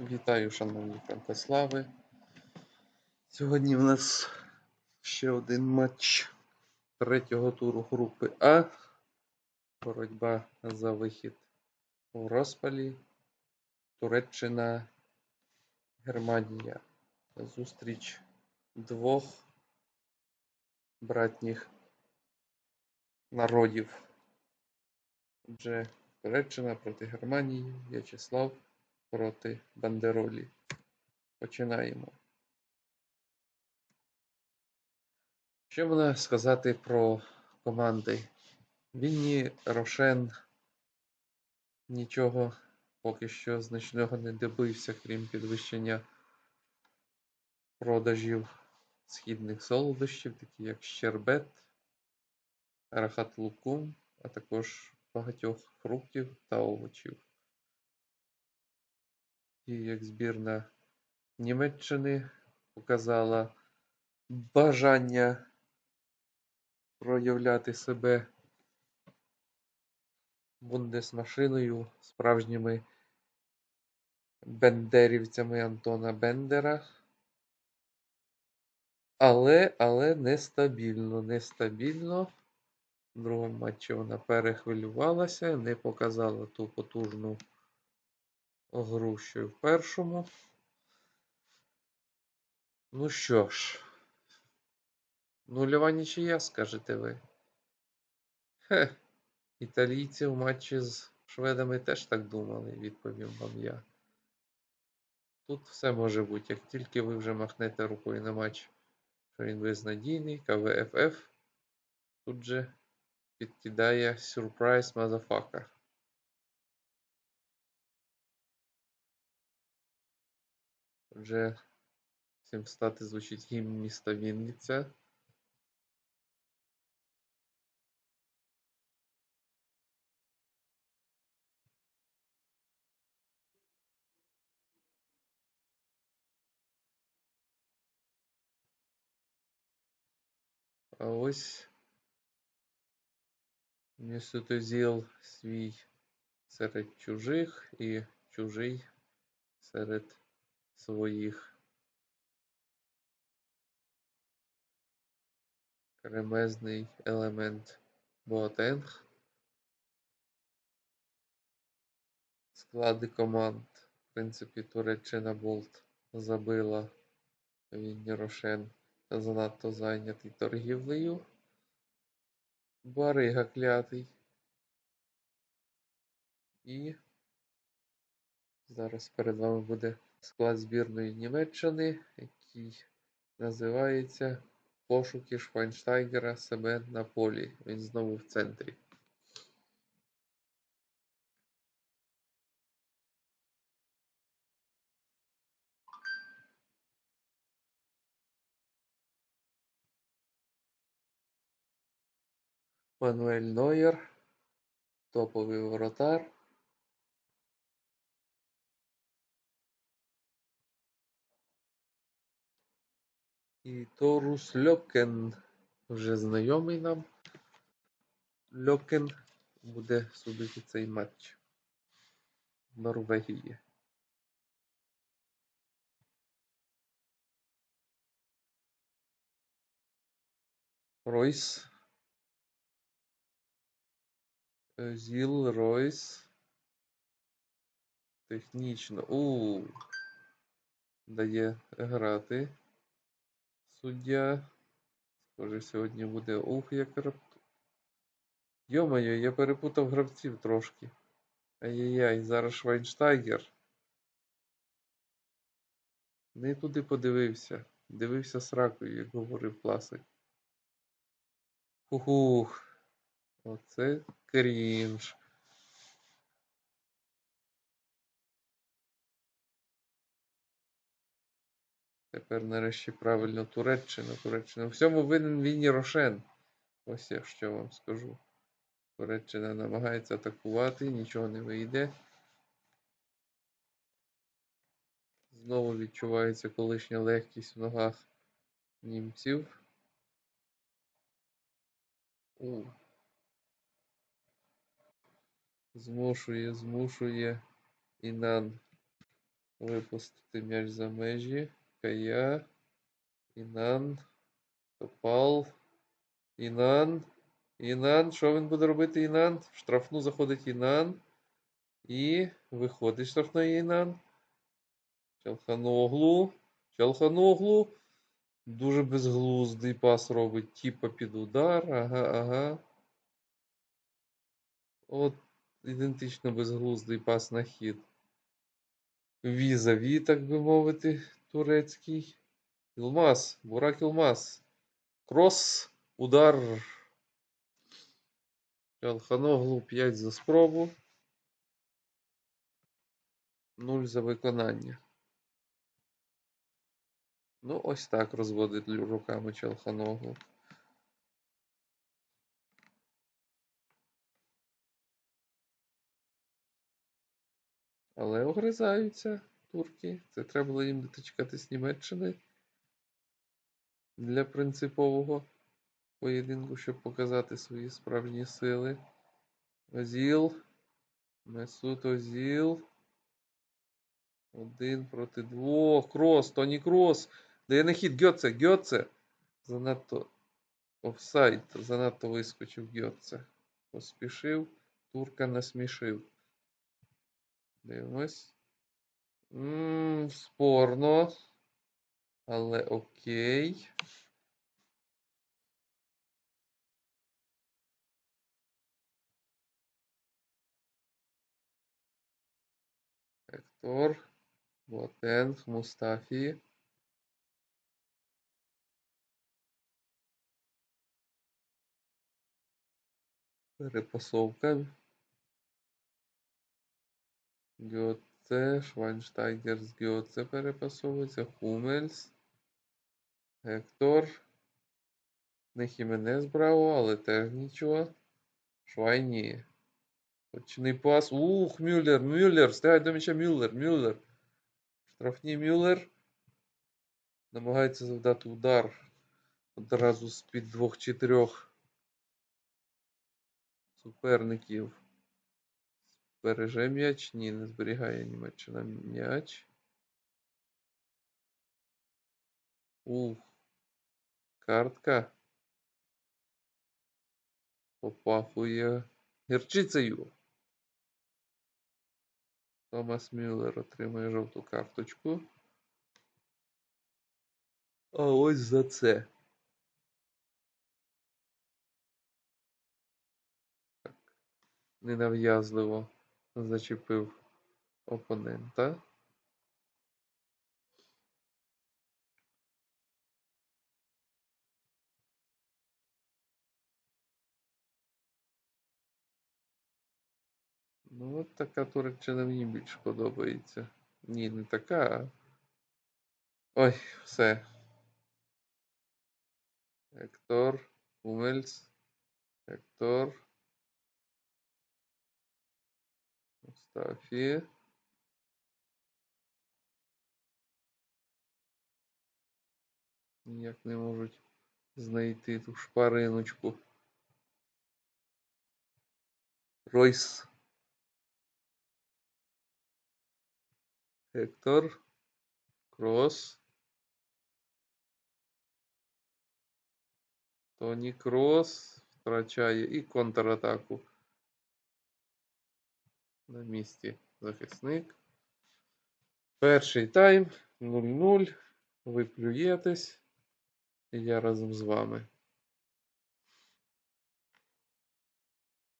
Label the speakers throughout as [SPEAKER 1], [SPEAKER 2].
[SPEAKER 1] Вітаю, шановні франкослави. Сьогодні в нас ще один матч третього туру групи А. Боротьба за вихід у розпалі. Туреччина, Германія. Зустріч двох братніх народів. Отже, Туреччина проти Германії, В'ячеслав проти Бандеролі. Починаємо. Що можна сказати про команди? Вінні Рошен нічого поки що значного не добився, крім підвищення продажів східних солодощів, такі як щербет, рахат лукум, а також багатьох фруктів та овочів. І як збірна Німеччини показала бажання проявляти себе бундесмашиною, справжніми бендерівцями Антона Бендера. Але, але нестабільно, нестабільно. В другому матчі вона перехвилювалася, не показала ту потужну гру, що й в першому. Ну що ж, нульова нічия, скажете ви. Хе, італійці в матчі з шведами теж так думали, відповім вам я. Тут все може бути, як тільки ви вже махнете рукою на матч, що він безнадійний, КВФФ тут же підкидає сюрприз мазафака. Отже, всім встати звучить гімн міста Вінниця. А ось Місотозіл свій серед чужих і чужий серед своїх. Кремезний елемент Боатенг. Склади команд. В принципі, Туреччина Болт забила Вінні Рошен занадто зайнятий торгівлею. Барига клятий. І зараз перед вами буде склад збірної Німеччини, який називається Пошуки Швайнштайгера себе на полі. Він знову в центрі. Мануель Нойер, топовий воротар. І Торус Льокен, вже знайомий нам. Льокен буде судити цей матч в Норвегії. Ройс. Зіл, Ройс. Технічно. У дає грати. Суддя. Схоже, сьогодні буде ух, як рапт. Йомайо, я перепутав гравців трошки. Ай-яй-яй, зараз Швайнштайгер. Не туди подивився. Дивився сракою, як говорив класик. Хухух. Оце крінж. Тепер нарешті правильно Туреччина. Туреччина. У всьому винен Вінні Рошен. Ось я що вам скажу. Туреччина намагається атакувати, нічого не вийде. Знову відчувається колишня легкість в ногах німців. У. Змушує, змушує Інан Випустити м'яч за межі. Кая. Інан. Топал. Інан. Інан. Що він буде робити Інан? В штрафну заходить Інан. І виходить штрафної Інан. Челханоглу. Челханоглу. Дуже безглуздий пас робить. Типа під удар. Ага, ага. От ідентично безглуздий пас на хід. Візаві, так би мовити, турецький. Ілмаз. Бурак Ілмаз. Крос. Удар. Челханоглу 5 за спробу. 0 за виконання. Ну, ось так розводить руками Челханоглу. Але огризаються турки. Це треба було їм дотичкатись Німеччини для принципового поєдинку, щоб показати свої справжні сили. Озіл. Месут Озіл. Один проти двох. Крос, Тоні Крос. Дає на хід Гьоце, Гьоце. Занадто офсайд. Занадто вискочив Гьоце. Поспішив. Турка насмішив. Дивимось. Ммм, спорно. Але окей. Hector, Boateng, Мустафі. Перепасовка. Гьоце, Швайнштайгер з Гьоце перепасовується. Хумельс. Гектор. Не Хіменес Браво, але теж нічого. Швайні. Точний пас. Ух, Мюллер, Мюллер. Встигає до м'яча Мюллер, Мюллер. Штрафні Мюллер. Намагається завдати удар. Одразу з-під двох чи трьох суперників. Береже м'яч. Ні, не зберігає Німеччина м'яч. Ух. Картка. Попахує гірчицею. Томас Мюллер отримує жовту карточку. А ось за це. Так. Ненав'язливо зачепив опонента. Ну, от така Туреччина мені більш подобається. Ні, не така. Ой, все. Ектор, Умельс, Ектор, Мустафі. Ніяк не можуть знайти ту шпариночку. Ройс. Гектор. Крос. Тоні Крос втрачає і контратаку. На місці захисник. Перший тайм 0-0. Ви плюєтесь. І я разом з вами.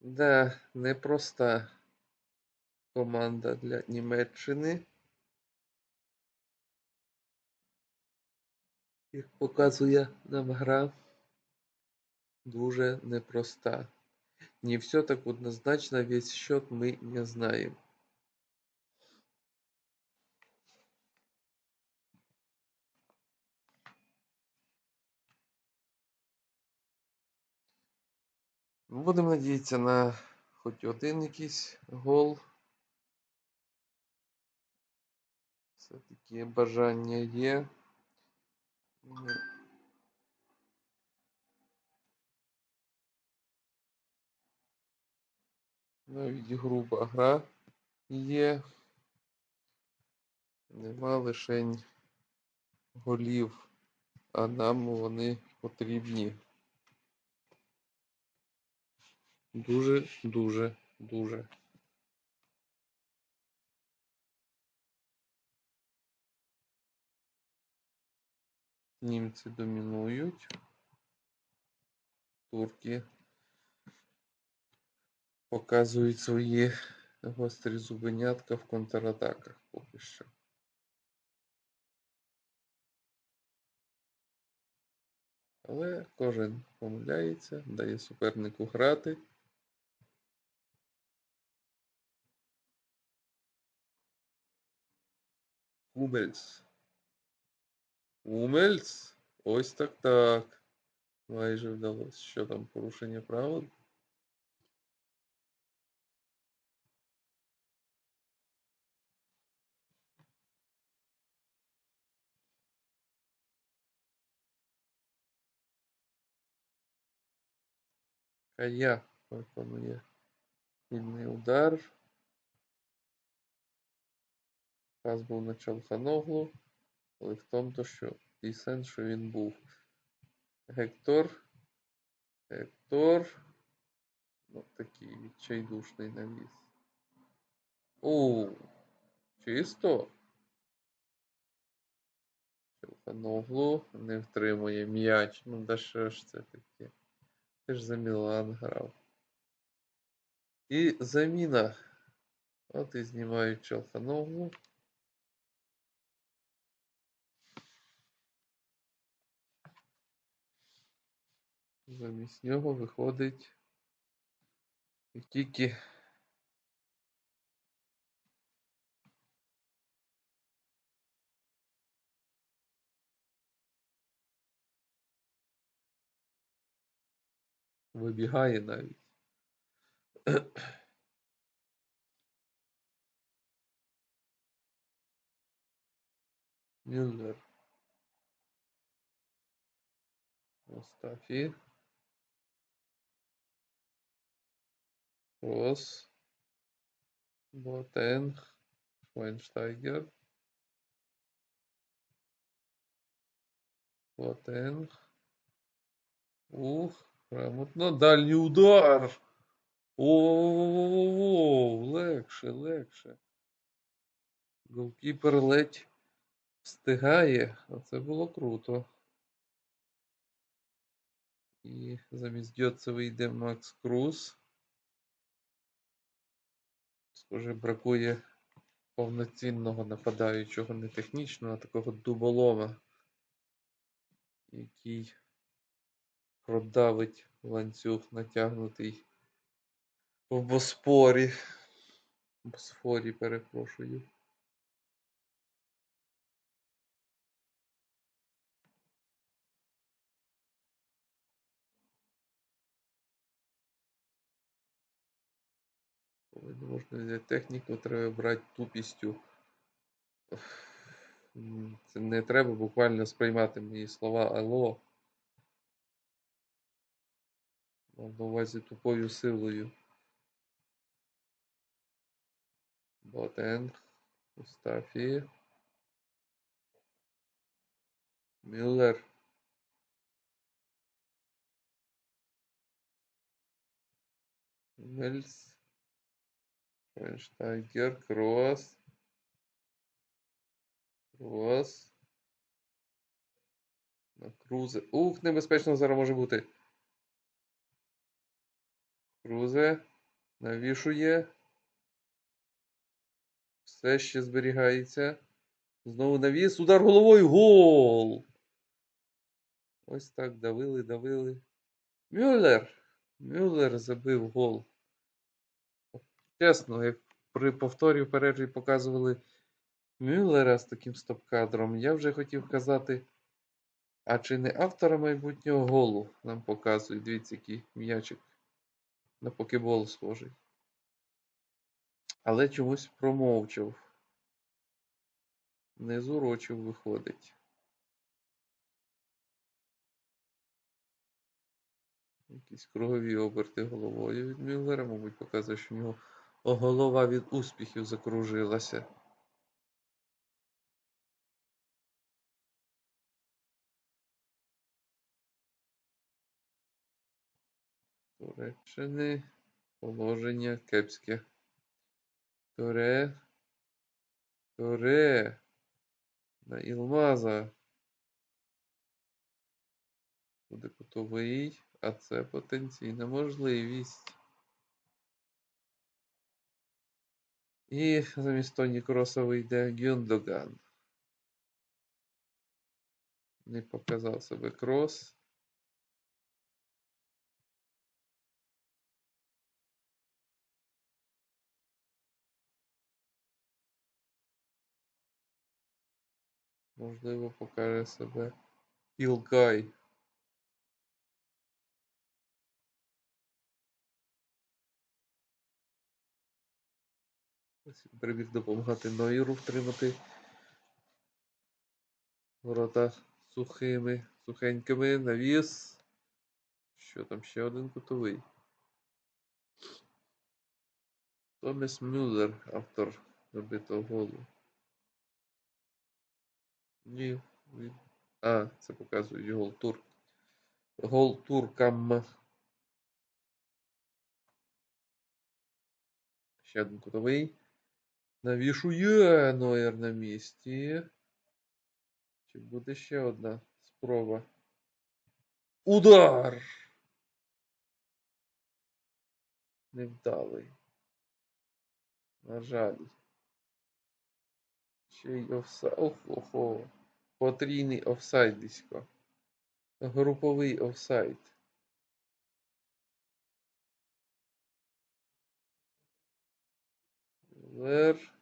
[SPEAKER 1] Да, непроста команда для Німеччини. Як показує нам гра, дуже непроста. Не все так однозначно, весь счет мы не знаем. Будемо надіятися на хоч один якийсь гол. Все-таки бажання є. Навіть груба гра є. Нема лишень голів, а нам вони потрібні. Дуже, дуже, дуже. Німці домінують. Турки показують свої гострі зубенятка в контратаках поки що. Але кожен помиляється, дає супернику грати. Умельс. Умельс? Ось так так. Майже вдалося. Що там, порушення правил? Кая виконує вільний удар. Пас був на Чалханоглу, але в тому, то, що і сенс, що він був. Гектор. Гектор. Ну, такий відчайдушний навіс. О, чисто. Чалханоглу не втримує м'яч. Ну, да що ж це таке? Ти ж за Мілан грав. І заміна. От і знімають Чалханоглу. Замість нього виходить тільки вибігає навіть. Мюллер. Мустафі. Крос. Ботенг. Швайнштайгер. Ботенг. Ух, грамотно. Дальній удар. О, легше, легше. Голкіпер ледь встигає, а це було круто. І замість Дьоца вийде Макс Круз. Схоже, бракує повноцінного нападаючого, не технічного, а такого дуболома, який продавить ланцюг натягнутий в Боспорі. Босфорі, перепрошую. Не можна взяти техніку, треба брати тупістю. Це не треба буквально сприймати мої слова алло. Мав на увазі тупою силою. Ботенг, Мустафі. Мюллер. Мельс. Швайнштайгер, Крос. Крос. На Крузе. Ух, небезпечно зараз може бути. Крузе. Навішує. Все ще зберігається. Знову навіс. Удар головою. Гол! Ось так давили, давили. Мюллер. Мюллер забив гол. Чесно, як при повторі в перерві показували Мюллера з таким стоп-кадром, я вже хотів казати, а чи не автора майбутнього голу нам показують. Дивіться, який м'ячик на покебол схожий. Але чомусь промовчав. Не зурочив виходить. Якісь кругові оберти головою від Мюллера, мабуть, показує, що в нього голова від успіхів закружилася. Туреччини положення кепське. Торе. Торе. На Ілмаза. Буде кутовий, а це потенційна можливість. І замість Тоні Кроса вийде Гюндоган. Не показав себе крос. Можливо, покаже себе він Прибіг допомагати Нойру втримати ворота сухими, сухенькими, навіс. Що там ще один кутовий? Томас Мюллер, автор забитого голу. Він. А, це показує гол тур. Гол. Ще один кутовий. Навішує Нойер на місці. Чи буде ще одна спроба? Удар! Невдалий. На жаль. Ще й офсайд. Ох, Потрійний офсайдисько. Груповий офсайд. Лер.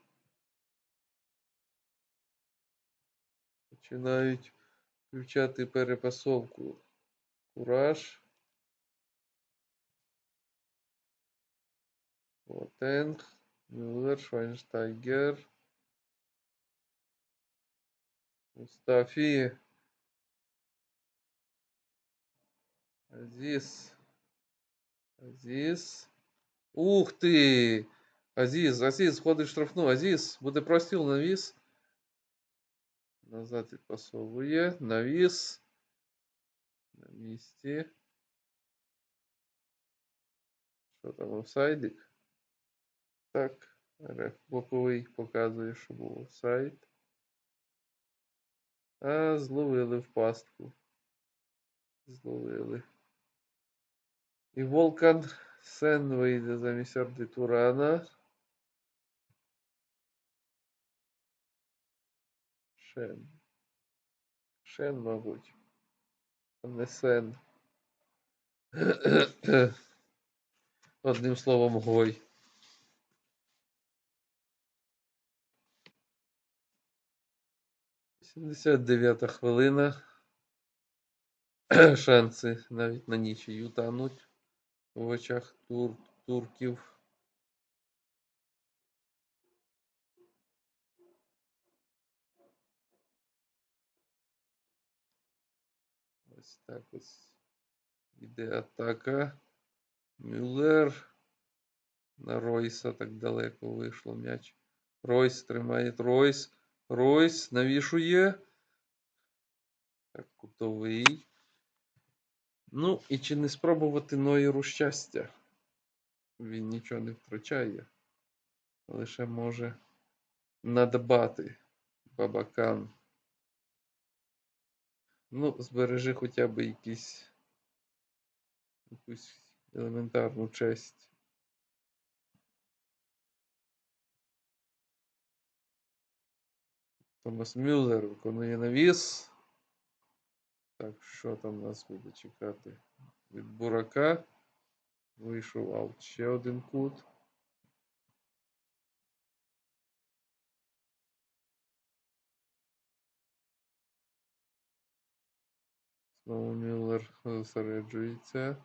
[SPEAKER 1] Починають включати перепасовку. Кураж. Ботенг. Мюллер, Швайнштайгер. Мустафі. Азіс. Азіс. Ух ти! Азіз, Азіз, входить в штрафну. Азіз, буде простіл навіс. Назад відпасовує. Навіс. На місці. Що там, офсайдик? Так, реф боковий показує, що був офсайд. А, зловили в пастку. Зловили. І Волкан Сен вийде замість Орди Турана. Шен. Шен, мабуть. А не Сен. Одним словом, гой. Сімдесят дев'ята хвилина. Шанси навіть на нічию тануть в очах тур, турків. Ось так ось іде атака. Мюллер. На Ройса так далеко вийшло м'яч. Ройс тримає Ройс. Ройс навішує. Так, кутовий. Ну, і чи не спробувати Нойеру щастя? Він нічого не втрачає. Лише може надбати бабакан. Ну, збережи хоча б якісь якусь елементарну честь. Томас Мюллер виконує навіс. Так, що там нас буде чекати? Від Бурака. Вийшов аут ще один кут. Знову Мюллер зосереджується.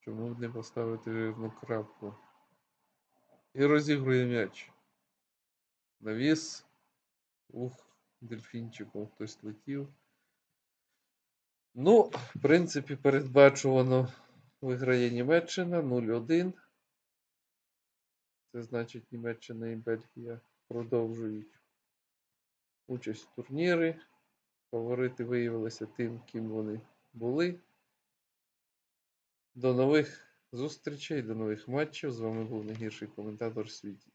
[SPEAKER 1] Чому б не поставити жирну крапку? І розігрує м'яч. Навіс. Ух, дельфінчиком хтось летів. Ну, в принципі, передбачувано виграє Німеччина 0-1. Це значить Німеччина і Бельгія продовжують участь в турнірі. Фаворити виявилися тим, ким вони були. До нових зустрічей, до нових матчів. З вами був найгірший коментатор в світі.